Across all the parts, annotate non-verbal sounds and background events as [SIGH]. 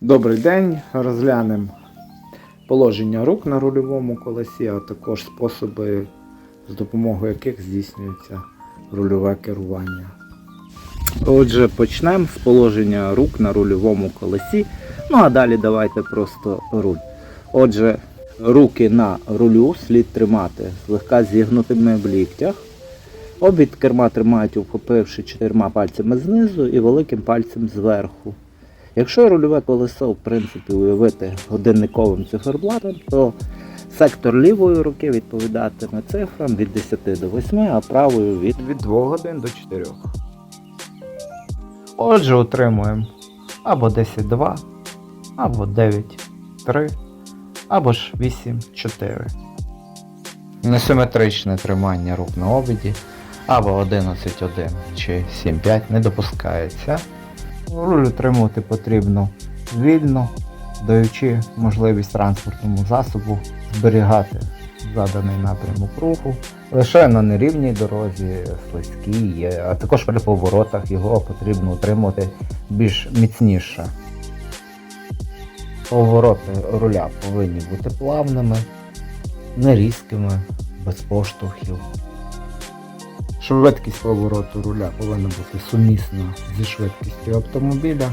Добрий день. Розглянемо положення рук на рульовому колесі, а також способи, з допомогою яких здійснюється рульове керування. Отже, почнемо з положення рук на рульовому колесі. Ну а далі давайте просто руль. Отже, руки на рулю слід тримати злегка зігнутими в ліктях. Обід керма тримають, вхопивши чотирма пальцями знизу і великим пальцем зверху. Якщо рульове колесо, в принципі, уявити годинниковим циферблатом, то сектор лівої руки відповідатиме цифрам від 10 до 8, а правою від, від 2 годин до 4. Отже, отримуємо або 10-2, або 9-3, або ж 8-4. Несиметричне тримання рук на обіді або 11-1 чи 7-5 не допускається. Руль утримувати потрібно вільно, даючи можливість транспортному засобу зберігати заданий напрямок руху. Лише на нерівній дорозі, слизькій, а також при поворотах його потрібно утримувати більш міцніше. Повороти руля повинні бути плавними, нерізкими, без поштовхів. Швидкість повороту руля повинна бути сумісна зі швидкістю автомобіля.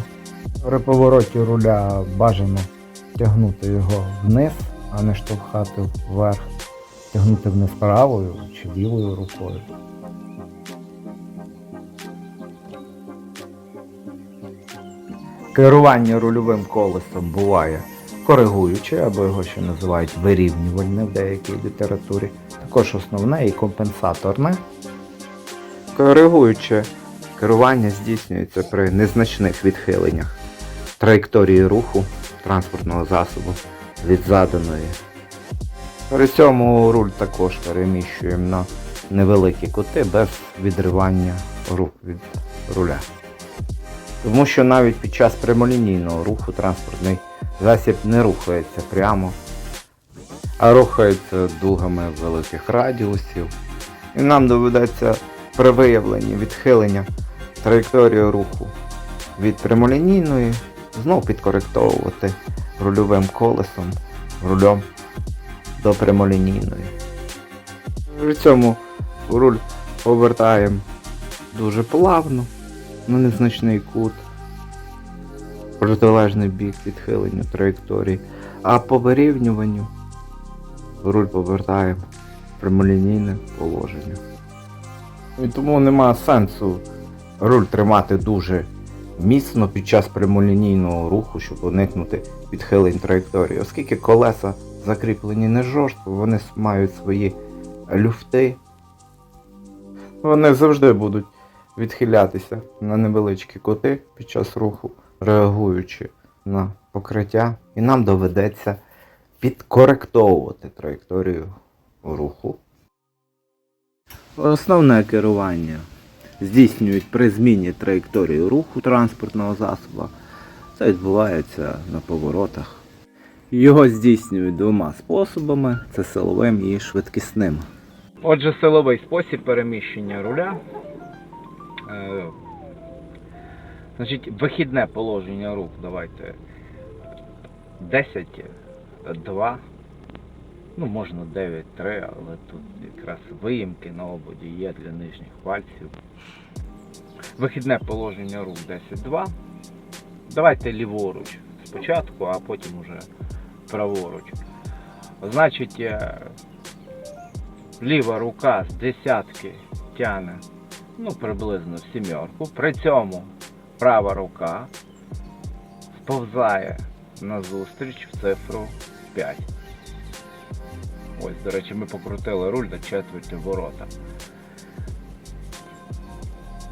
При повороті руля бажано тягнути його вниз, а не штовхати вверх, тягнути вниз правою чи лівою рукою. Керування рульовим колесом буває коригуюче, або його ще називають вирівнювальне в деякій літературі, також основне і компенсаторне. Коригуюче керування здійснюється при незначних відхиленнях траєкторії руху транспортного засобу від заданої. При цьому руль також переміщуємо на невеликі кути без відривання рук від руля. Тому що навіть під час прямолінійного руху транспортний засіб не рухається прямо, а рухається дугами великих радіусів. І нам доведеться при виявленні відхилення траєкторії руху від прямолінійної знов підкоректовувати рульовим колесом, рулем до прямолінійної. При цьому руль повертаємо дуже плавно на незначний кут, протилежний бік відхилення траєкторії, а по вирівнюванню руль повертаємо в прямолінійне положення. І тому нема сенсу руль тримати дуже міцно під час прямолінійного руху, щоб уникнути відхилень траєкторії, оскільки колеса закріплені не жорстко, вони мають свої люфти. Вони завжди будуть відхилятися на невеличкі кути під час руху, реагуючи на покриття, і нам доведеться підкоректовувати траєкторію руху. Основне керування здійснюють при зміні траєкторії руху транспортного засобу. Це відбувається на поворотах. Його здійснюють двома способами: це силовим і швидкісним. Отже, силовий спосіб переміщення руля. Е, значить, вихідне положення рук давайте 10, 2, ну можна 9-3, але тут якраз виїмки на ободі є для нижніх пальців. Вихідне положення рук 10-2. Давайте ліворуч спочатку, а потім уже праворуч. Значить, е, ліва рука з десятки тягне ну, приблизно в сімерку. При цьому права рука сповзає назустріч в цифру 5. Ось, до речі, ми покрутили руль до четверті ворота.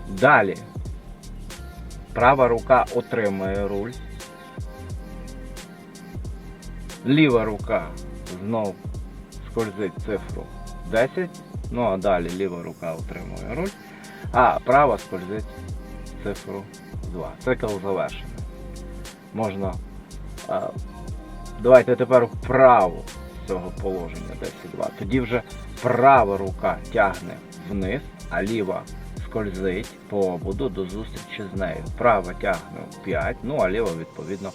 Далі. Права рука отримує руль. Ліва рука знов скользить цифру 10. Ну а далі ліва рука отримує руль. А права скользить цифру 2. Цикл завершений. Можна. А, давайте тепер вправо цього положення 10-2. Тоді вже права рука тягне вниз, а ліва скользить по ободу до зустрічі з нею. Права тягне в 5, ну а ліва відповідно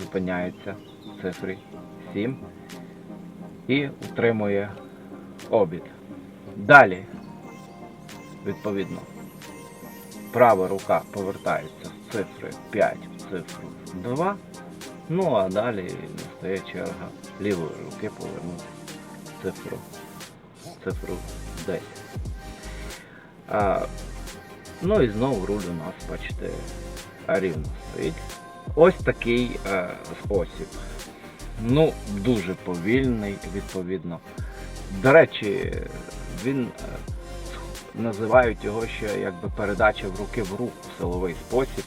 зупиняється в цифрі 7 і утримує обід. Далі, відповідно, права рука повертається з цифри 5 в цифру 2. Ну а далі настає черга лівої руки повернути цифру, цифру 10. А, ну і знову руль у нас, бачите, рівно стоїть. Ось такий е, спосіб. Ну, дуже повільний, відповідно. До речі, він е, називають його ще якби передача в руки в руку, силовий спосіб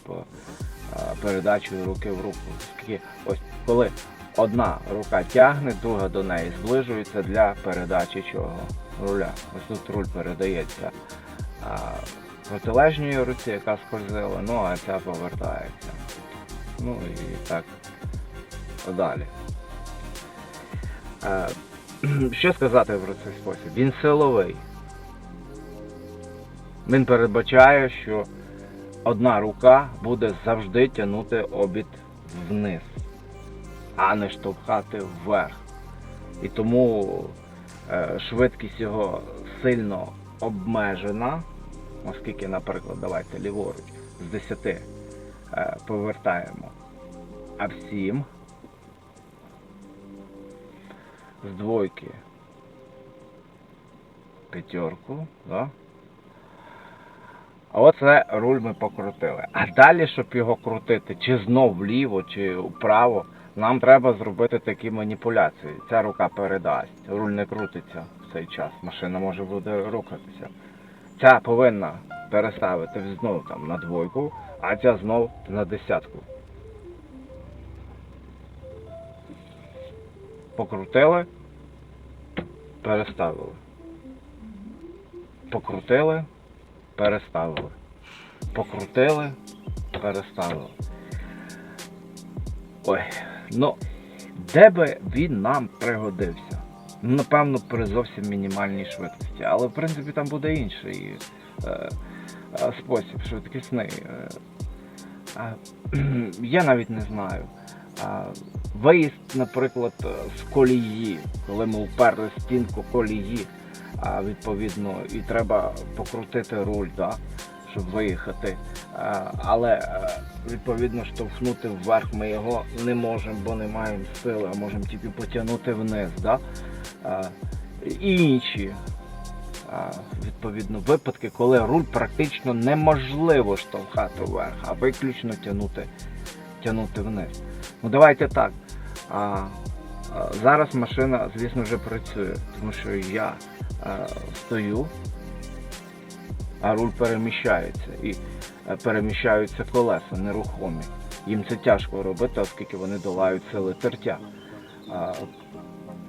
е, передачі руки в руку. Ось коли одна рука тягне, друга до неї зближується для передачі чого? Руля. Ось тут руль передається а, протилежній руці, яка скользила, ну а ця повертається. Ну і так далі. Е, [CLEARS THROAT] Що сказати про цей спосіб? Він силовий. Він передбачає, що одна рука буде завжди тягнути обід вниз, а не штовхати вверх. І тому е, швидкість його сильно обмежена, оскільки, наприклад, давайте ліворуч з 10 е, повертаємо, а в 7 з двойки п'ятерку, да? Оце руль ми покрутили. А далі, щоб його крутити, чи знов вліво, чи вправо, нам треба зробити такі маніпуляції. Ця рука передасть, руль не крутиться в цей час, машина може буде рухатися. Ця повинна переставити знов там на двойку, а ця знов на десятку. Покрутили, переставили. Покрутили, переставили. Покрутили, переставили. Ой, ну, де би він нам пригодився? Ну, напевно, при зовсім мінімальній швидкості. Але, в принципі, там буде інший е, е, спосіб швидкісний. Е, е, я навіть не знаю. Виїзд, наприклад, з колії, коли ми вперли стінку колії, а, відповідно, і треба покрутити руль, да, щоб виїхати. Але е, відповідно штовхнути вверх ми його не можемо, бо не маємо сили, а можемо тільки потягнути вниз. Да? І інші відповідно випадки, коли руль практично неможливо штовхати вверх, а виключно тягнути, тягнути вниз. Ну давайте так. А, зараз машина, звісно, вже працює, тому що я стою, а руль переміщається і е, переміщаються колеса нерухомі. Їм це тяжко робити, оскільки вони долають сили тертя.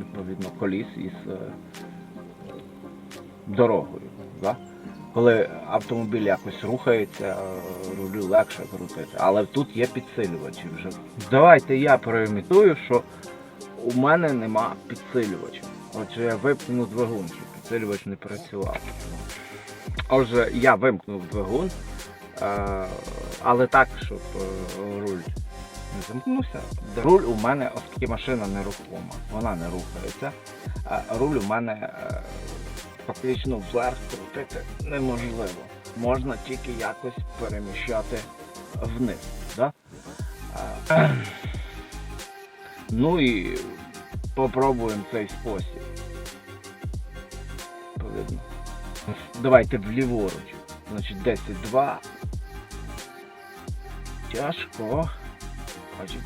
Відповідно, коліс із е, дорогою. Да? Коли автомобіль якось рухається, е, рулю легше крутити. Але тут є підсилювачі вже. Давайте я проімітую, що у мене нема підсилювача. Отже, я вимкнув двигун, щоб підсилювач не працював. Отже, я вимкнув двигун, е, але так, щоб е, руль не замкнувся. Руль у мене, оскільки машина нерухома, вона не рухається. Руль у мене е, фактично вверх крутити неможливо. Можна тільки якось переміщати вниз. Да? Ну і попробуємо цей спосіб. Видно. Давайте вліворуч. Значить 10-2. Тяжко. Значить,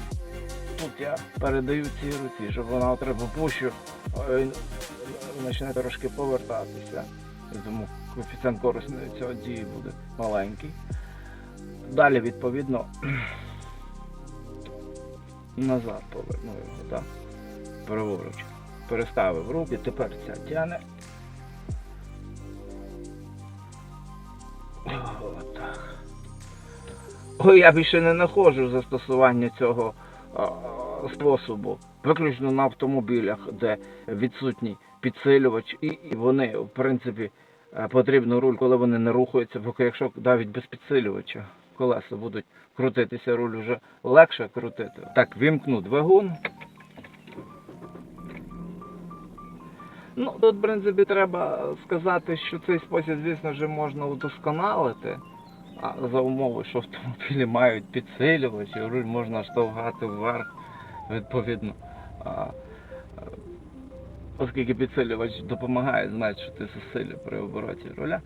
тут я передаю цій руці, щоб вона треба пущу, почне трошки повертатися. Тому коефіцієнт корисної цього дії буде маленький. Далі, відповідно, назад поверну його, так. Праворуч. Переставив руки, тепер ця тяне. Я більше не знаходжу застосування цього способу. Виключно на автомобілях, де відсутній підсилювач, і, вони, в принципі, е, потрібно руль, коли вони не рухаються, поки якщо навіть без підсилювача. колеса будуть крутитися, руль вже легше крутити. Так, вімкну двигун. Ну, тут, в принципі, треба сказати, що цей спосіб, звісно вже можна удосконалити. А за умови, що автомобілі мають підсилювачі, руль можна штовхати вверх, відповідно. А, оскільки підсилювач допомагає зменшити зусилля при обороті руля.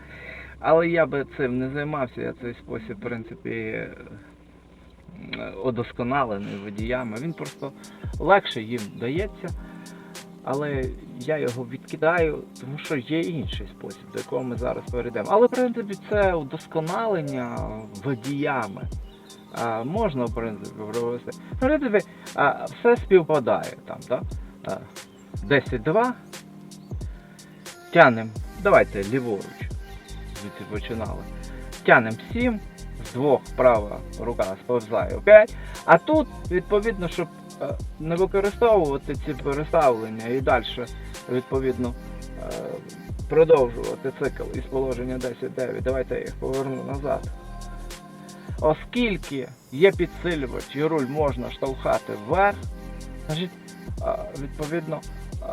Але я би цим не займався, я цей спосіб, в принципі, е, удосконалений водіями. Він просто легше їм дається, але я його відкидаю, тому що є інший спосіб, до якого ми зараз перейдемо. Але в принципі це удосконалення водіями. А, можна, в принципі, провести. В принципі, а, все співпадає там, так? А, 10-2. Тянем. Давайте ліворуч. Звідси починали. Тянем 7. З двох права рука сповзає в 5. А тут, відповідно, щоб не використовувати ці переставлення і далі, відповідно, е, продовжувати цикл із положення 10-9. Давайте я їх поверну назад. Оскільки є підсилювач і руль можна штовхати вверх, значить, відповідно,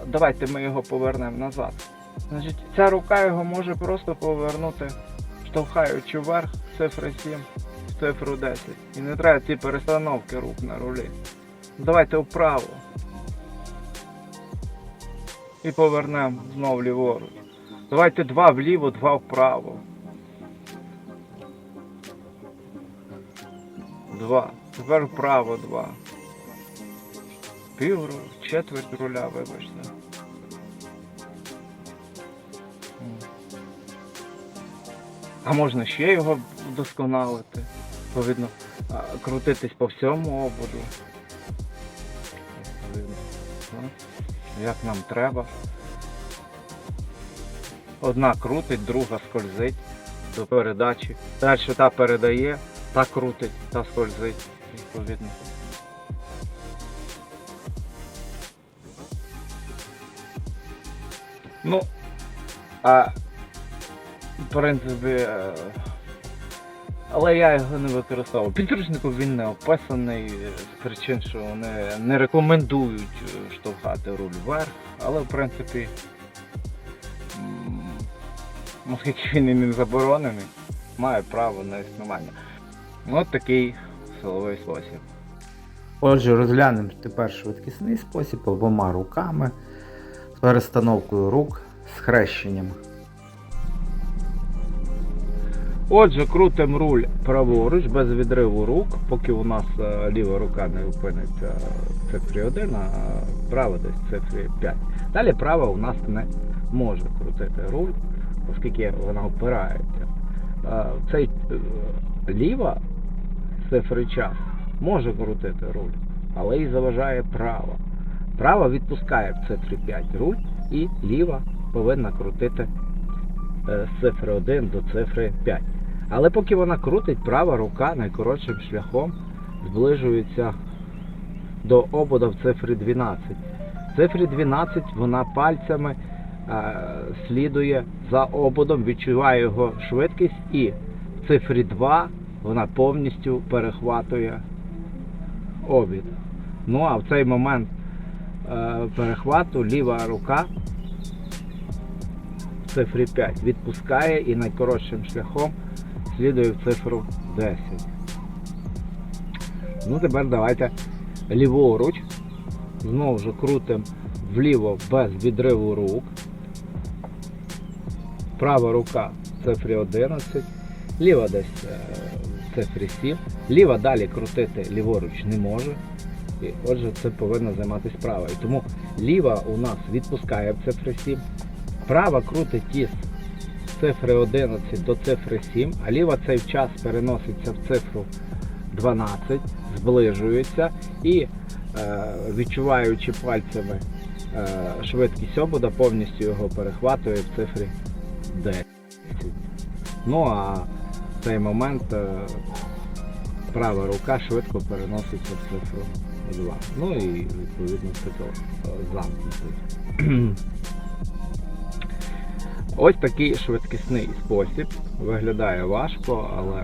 давайте ми його повернемо назад. Значить, ця рука його може просто повернути, штовхаючи вверх цифри 7 в цифру 10. І не треба ці перестановки рук на рулі. Давайте вправо. І повернемо знову ліворуч. Давайте два вліво, два вправо. Два. Тепер вправо два. Пів четверть руля, вибачте. А можна ще його вдосконалити. Відповідно, крутитись по всьому ободу. Ну, Як нам треба. Одна крутить, друга скользить до передачі. Далі та передає, та крутить, та скользить, відповідно. Ну, а в принципі, е, але я його не використовував. Підручнику він не описаний з причин, що вони не рекомендують е, штовхати руль вверх, але в принципі, оскільки він і не заборонений, має право на існування. От такий силовий спосіб. Отже, розглянемо тепер швидкісний спосіб обома руками перестановкою рук з хрещенням. Отже, крутим руль праворуч без відриву рук, поки у нас е, ліва рука не опиниться в цифрі 1, а права десь в цифрі 5. Далі права у нас не може крутити руль, оскільки вона опирається. Е, Цей е, ліва цифри час може крутити руль, але і заважає права. Права відпускає в цифрі 5 руль і ліва повинна крутити з цифри 1 до цифри 5. Але поки вона крутить, права рука найкоротшим шляхом зближується до обода в цифрі 12. В цифрі 12 вона пальцями е, слідує за ободом, відчуває його швидкість і в цифрі 2 вона повністю перехватує обід. Ну а в цей момент е, перехвату ліва рука в цифрі 5 відпускає і найкоротшим шляхом слідує в цифру 10. Ну тепер давайте ліворуч. Знову ж крутимо вліво без відриву рук. Права рука в цифрі 11, ліва десь е, в цифрі 7. Ліва далі крутити ліворуч не може. І отже, це повинна займатися права. І тому ліва у нас відпускає в цифри 7. Права крутить із цифри 11 до цифри 7, а ліва цей час переноситься в цифру 12, зближується і, е, відчуваючи пальцями е, швидкість обода, повністю його перехватує в цифрі 10. Ну а в цей момент е, права рука швидко переноситься в цифру 2. Ну і відповідно цикл е, замкнутий. Ось такий швидкісний спосіб. Виглядає важко, але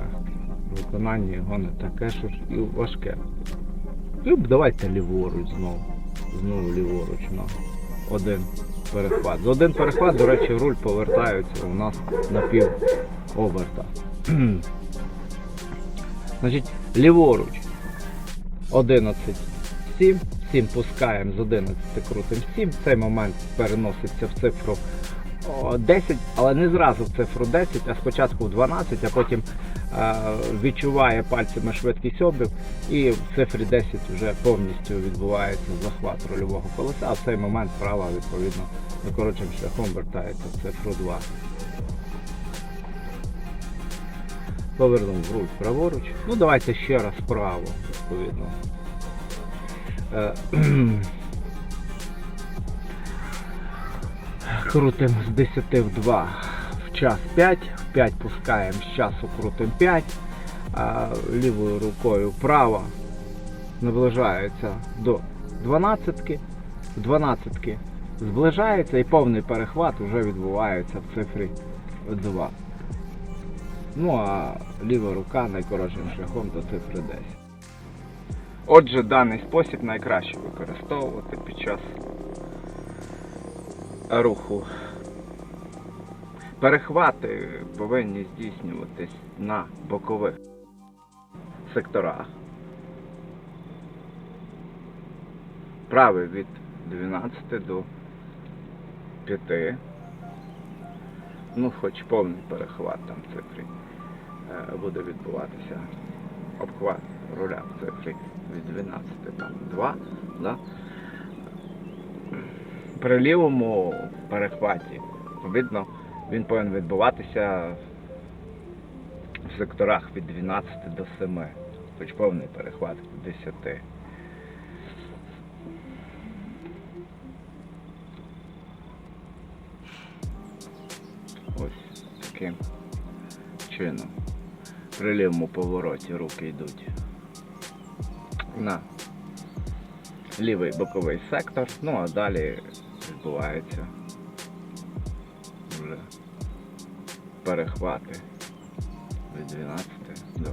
виконання його не таке, що і важке. І давайте ліворуч знову. Знову ліворуч на один перехват. За один перехват, до речі, руль повертається у нас на пів оберта. [CLEARS THROAT] Значить, ліворуч 11 7, 7 пускаємо з 11 крутим 7. Цей момент переноситься в цифру 10, але не зразу в цифру 10, а спочатку в 12, а потім е, відчуває пальцями швидкість обів і в цифрі 10 вже повністю відбувається захват рульового колеса, а в цей момент права відповідно найкоротшим шляхом вертається в цифру 2. Повернув руль праворуч. Ну давайте ще раз вправо, відповідно. Крутим з 10 в 2 в час 5, в 5 пускаємо з часу крутим 5, а лівою рукою вправо наближається до 12, в 12 зближається і повний перехват вже відбувається в цифрі 2. Ну а ліва рука найкоротшим шляхом до цифри 10. Отже, даний спосіб найкраще використовувати під час руху. Перехвати повинні здійснюватись на бокових секторах. Правий від 12 до 5. Ну, хоч повний перехват там цифрі е, буде відбуватися. Обхват руля в цифрі від 12 там 2. Да? При лівому перехваті, відповідно, він повинен відбуватися в секторах від 12 до 7, хоч повний перехват від 10. Ось таким чином. При лівому повороті руки йдуть на лівий боковий сектор, ну а далі відбувається вже перехвати від 12 до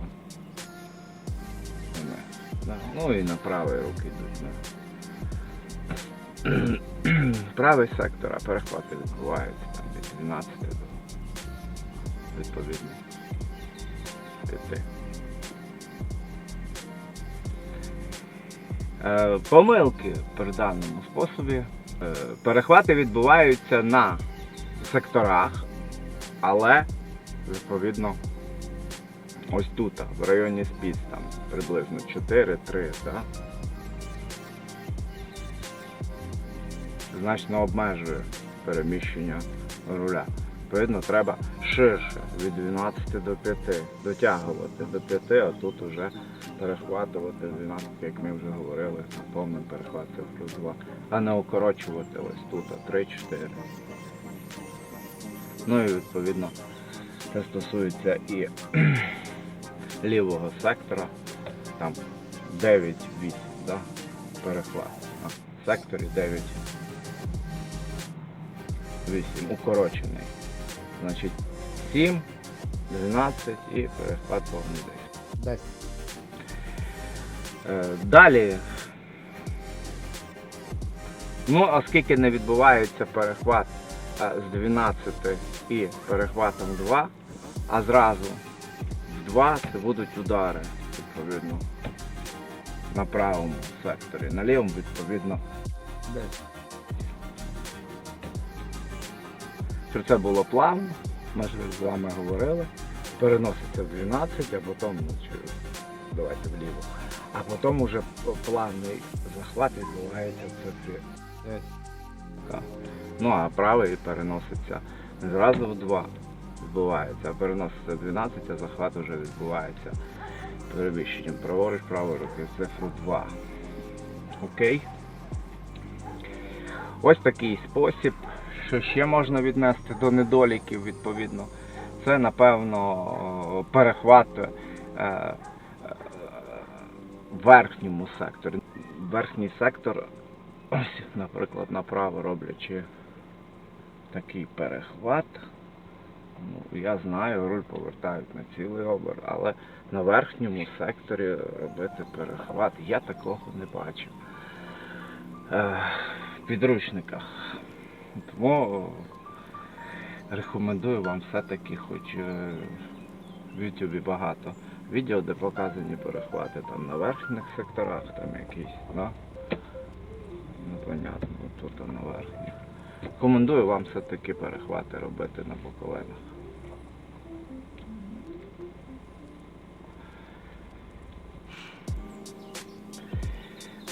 7. Да. Ну і на правий руки йдуть. На правий сектор, а перехвати відбуваються там від 12 до відповідно 5. Е, Помилки при даному способі. Е, Перехвати відбуваються на секторах, але відповідно ось тут, в районі спіц, там приблизно 4-3, да? значно обмежує переміщення руля. Відповідно, треба ширше від 12 до 5 дотягувати до 5, а тут вже перехватувати 12, як ми вже говорили, на повний перехват це плюс 2, а не укорочувати ось тут 3-4. Ну і відповідно це стосується і [CLEARS THROAT] лівого сектора, там 9-8, да? перехват. А в секторі 9 8 укорочений. Значить 7, 12 і перехват повний 10. 10. Е, Далі. Ну, оскільки не відбувається перехват е, з 12 і перехватом 2, а зразу в 2 це будуть удари, відповідно, на правому секторі. На лівому, відповідно, 10. Щоб це було плавно, ми ж з вами говорили. Переноситься в 12, а потім, давайте вліво. А потім уже плавний захват відбувається в цифрі Ну а правий переноситься не зразу в 2 відбувається, а переноситься в 12, а захват вже відбувається переміщенням праворуч, правої руки цифру 2. Окей? Ось такий спосіб. Що ще можна віднести до недоліків, відповідно, це, напевно, перехват е, е, в верхньому секторі. Верхній сектор, ось, наприклад, направо роблячи такий перехват, Ну, я знаю, руль повертають на цілий обер, але на верхньому секторі робити перехват я такого не бачив. Е, в підручниках. Тому е, рекомендую вам все-таки, хоч е, в Ютубі багато відео, де показані перехвати там на верхніх секторах, там якісь, да? Непонятно, тут на верхніх. Рекомендую вам все-таки перехвати робити на боковинах.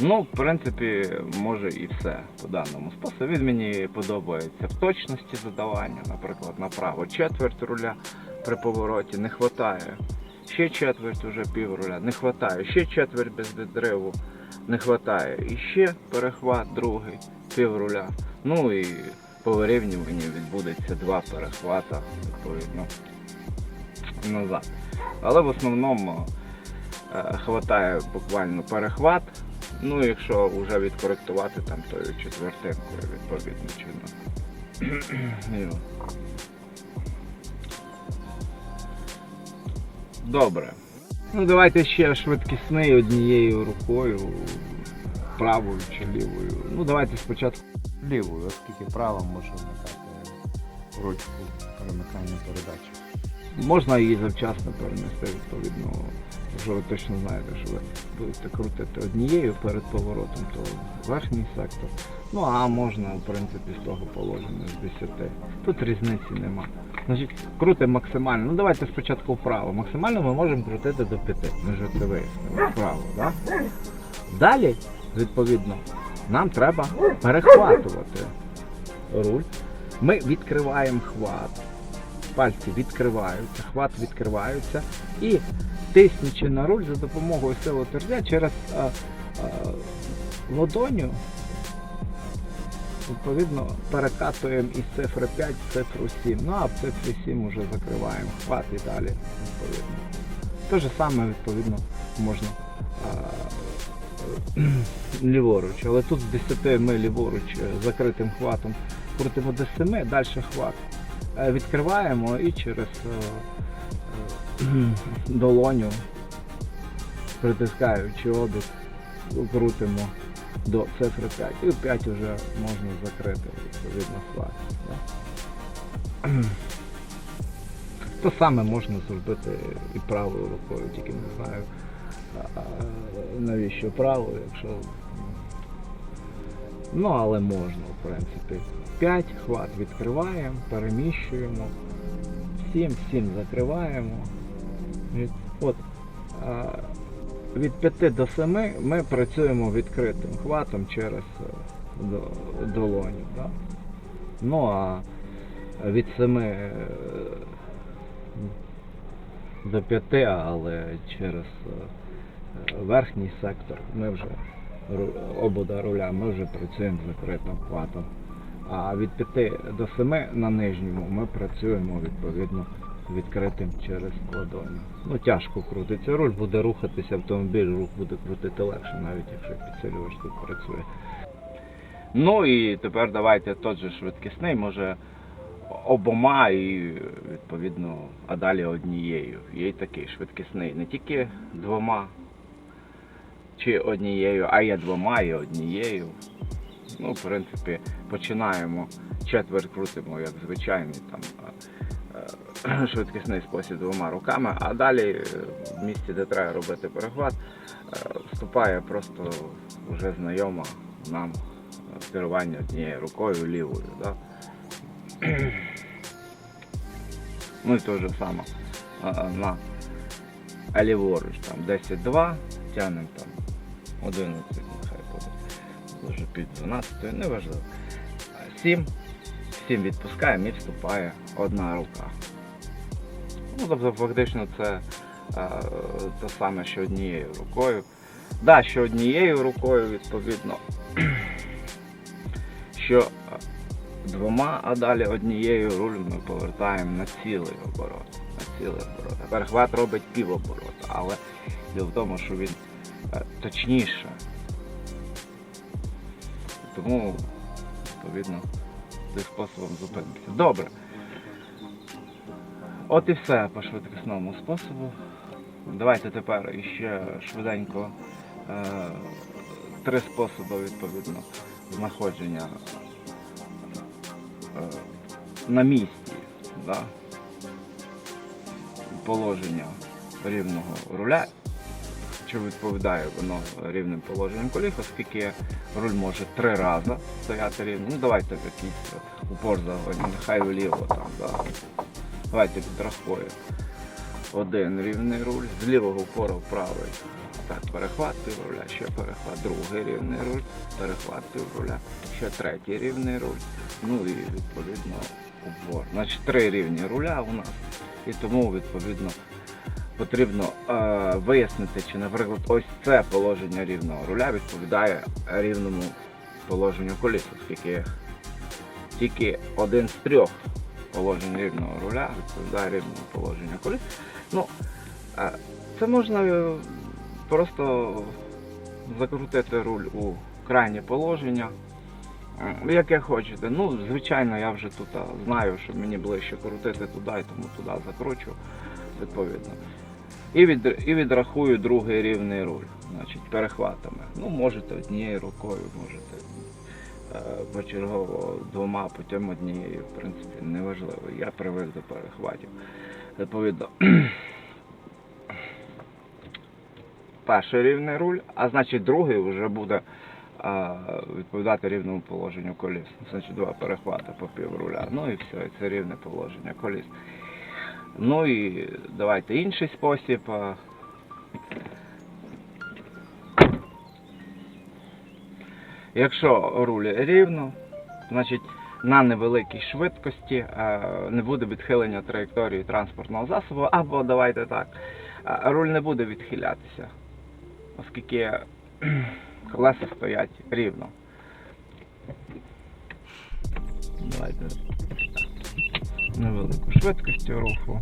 Ну, в принципі, може і все по даному способу. Він мені подобається в точності задавання, наприклад, направо четверть руля при повороті не вистачає. Ще четверть уже пів руля, не вистачає. Ще четверть без відриву не вистачає. І ще перехват другий, пів руля. Ну і по вирівнюванні відбудеться два перехвата, відповідно, назад. Але в основному е, хватає буквально перехват. Ну, якщо вже відкоректувати там тою четвертинкою, відповідно чином. [CLEARS THROAT] Добре. Ну давайте ще швидкісний однією рукою, правою чи лівою. Ну давайте спочатку. Лівою, оскільки права може вмикати ручку перемикання передачі. Можна її завчасно перенести, відповідно, якщо ви точно знаєте, що ви будете крутити однією перед поворотом, то верхній сектор. Ну а можна, в принципі, з того положення з 10. Тут різниці нема. Значить, крутимо максимально. Ну давайте спочатку вправо. Максимально ми можемо крутити до 5. Ми вже це вияснили. Вправо, так? Далі, відповідно, нам треба перехватувати руль. Ми відкриваємо хват пальці відкриваються, хват відкриваються і тиснучи на руль за допомогою сили твердя через а, а, ладоню, відповідно, перекатуємо із цифри 5 в цифру 7. Ну а в цифрі 7 вже закриваємо хват і далі, відповідно. Те ж саме, відповідно, можна а, [CLEARS THROAT] ліворуч, але тут з 10 ми ліворуч е, закритим хватом крутимо до 7, далі хват е, відкриваємо і через е, е, [CLEARS THROAT] долоню, притискаючи обід, крутимо до цифри 5. І 5 вже можна закрити відповідно. Да? [CLEARS THROAT] То саме можна зробити і правою рукою, тільки не знаю навіщо правою, якщо. Ну, але можна, в принципі. 5 хват відкриваємо, переміщуємо. 7, 7 закриваємо. От, від 5 до 7 ми працюємо відкритим хватом через е, до- долоню. Да? Ну а від 7 е, до 5, але через е, верхній сектор ми вже обода руля, ми вже працюємо з закритим хватом. А від 5 до 7 на нижньому ми працюємо відповідно відкритим через ладоню. Ну тяжко крутиться руль, буде рухатися автомобіль, рух буде крутити легше, навіть якщо підсилювач тут працює. Ну і тепер давайте тот же швидкісний, може обома і відповідно, а далі однією. Є й такий швидкісний, не тільки двома чи однією, а є двома і однією. Ну, в принципі, починаємо четверть крутимо, як звичайний там е, е, [CLEARS THROAT] швидкісний спосіб двома руками, а далі е, в місці, де треба робити перехват, вступає просто вже знайома нам керування однією рукою лівою. Да? [CLEARS THROAT] Ну і те ж саме на ліворуч там 10-2, тягнемо там 11, нехай буде. Вже під 12, неважливо. 7, 7 відпускаємо і вступає одна рука. Ну, тобто фактично це е, те саме, що однією рукою. Да, що однією рукою, відповідно, [CLEARS THROAT] що е, двома, а далі однією руль ми повертаємо на цілий оборот. На цілий оборот. А перехват робить півоборота, але діло в тому, що він е, точніше. Тому, відповідно, цим способом зупинимося. Добре. От і все по швидкісному способу. Давайте тепер іще швиденько е, три способи відповідно знаходження е, на місці да, положення рівного руля. Чи відповідає воно рівним положенням коліс, оскільки руль може три рази стояти рівно. Ну давайте якийсь упор загоні, нехай вліво там, да. Давайте підрахую. Один рівний руль, з лівого упору в правий. Так, перехват півруля, ще перехват, другий рівний руль, перехват півруля, ще третій рівний руль. Ну і відповідно упор. Значить три рівні руля у нас. І тому відповідно потрібно е, вияснити, чи, наприклад, ось це положення рівного руля відповідає рівному положенню коліс, оскільки тільки один з трьох положень рівного руля відповідає рівному положенню коліс. Ну, е, це можна е, просто закрутити руль у крайнє положення. е, Яке хочете. Ну, звичайно, я вже тут знаю, що мені ближче крутити туди, і тому туди закручу, відповідно. І, від, і відрахую другий рівний руль, значить, перехватами. Ну, можете однією рукою, можете е, почергово двома, потім однією, в принципі, неважливо. Я привик до перехватів. Відповідно. [CLEARS THROAT] Перший рівний руль, а значить другий вже буде а, відповідати рівному положенню коліс. Значить два перехвати по пів руля. Ну і все, і це рівне положення коліс. Ну і давайте інший спосіб. Якщо руль рівно, значить на невеликій швидкості не буде відхилення траєкторії транспортного засобу, або давайте так, руль не буде відхилятися, оскільки [CLEARS THROAT] колеса стоять рівно. Давайте невелику швидкість руху.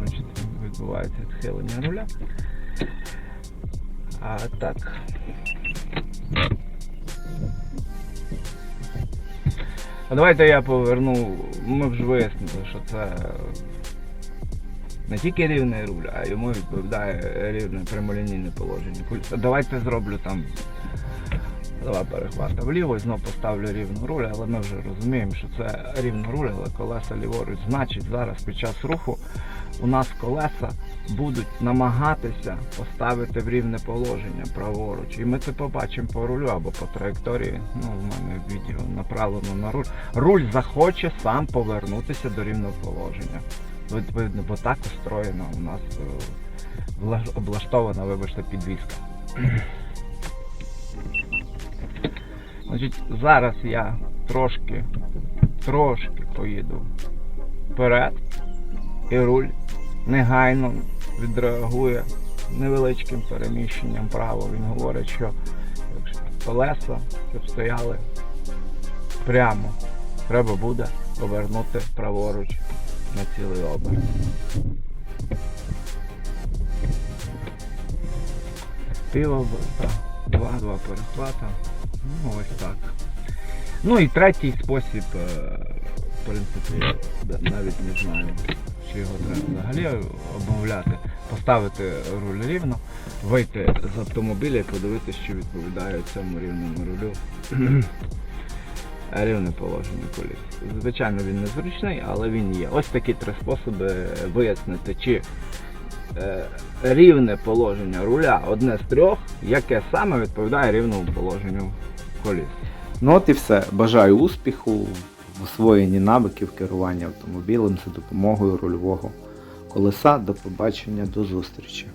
Бачите, відбувається відхилення руля. А так. А давайте я поверну. Ми вже вияснили, що це не тільки рівний руль, а йому відповідає рівне прямолінійне положення. Давайте зроблю там два перехвата вліво і знову поставлю рівну руль, але ми вже розуміємо, що це рівна руль, але колеса ліворуч. Значить, зараз під час руху у нас колеса будуть намагатися поставити в рівне положення праворуч. І ми це побачимо по рулю або по траєкторії. Ну, в мене відео направлено на руль. Руль захоче сам повернутися до рівного положення. Відповідно, бо так устроєна у нас е, облаштована, вибачте, підвіска. [CLEARS THROAT] Значить, зараз я трошки, трошки поїду вперед, і руль негайно відреагує невеличким переміщенням вправо. Він говорить, що колеса, щоб стояли прямо, треба буде повернути праворуч на цілий оберт. Пів оберта, два, два перехвата. Ну, ось так. Ну і третій спосіб, е, в принципі, навіть не знаю, чи його треба взагалі обмовляти. Поставити руль рівно, вийти з автомобіля і подивитися, чи відповідає цьому рівному рулю рівне положення коліс. Звичайно, він незручний, але він є. Ось такі три способи вияснити, чи е, рівне положення руля одне з трьох, яке саме відповідає рівному положенню коліс. Ну от і все. Бажаю успіху в освоєнні навиків керування автомобілем за допомогою рульового колеса. До побачення, до зустрічі.